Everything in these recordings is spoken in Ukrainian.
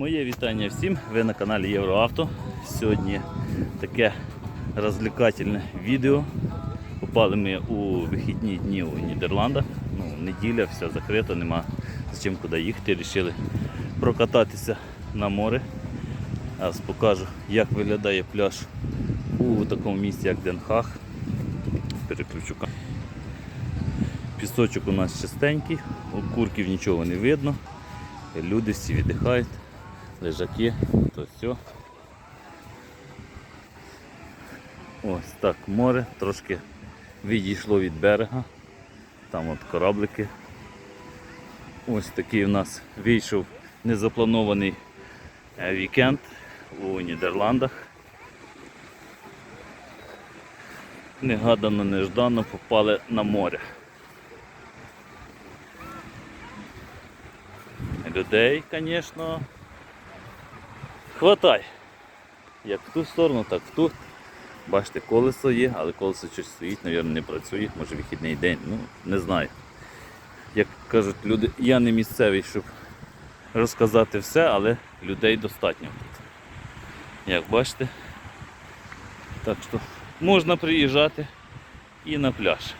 Моє вітання всім. Ви на каналі Євроавто. Сьогодні таке розвлекательне відео. Попали ми у вихідні дні у Нідерландах. Ну, неділя, все закрито, нема з чим куди їхати. Рішили прокататися на море. Зараз покажу, як виглядає пляж у такому місці, як Денхаг. Переключу. Пісочок у нас чистенький, у курків нічого не видно. Люди всі віддихають, лежаки, то все. Ось так море, трошки відійшло від берега. Там от кораблики. Ось такий у нас вийшов незапланований е, вікенд у Нідерландах. Негадано, неждано попали на море. Людей, звісно, хватай. Як в ту сторону, так в ту. Бачите, колесо є, але колесо щось стоїть, мабуть, не працює, може вихідний день, ну не знаю. Як кажуть люди, я не місцевий, щоб розказати все, але людей достатньо тут. Як бачите, так що можна приїжджати і на пляж.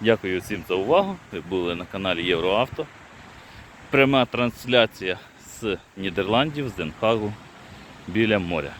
Дякую всім за увагу. Ви були на каналі Євроавто. Пряма трансляція з Нідерландів, з Денхагу біля моря.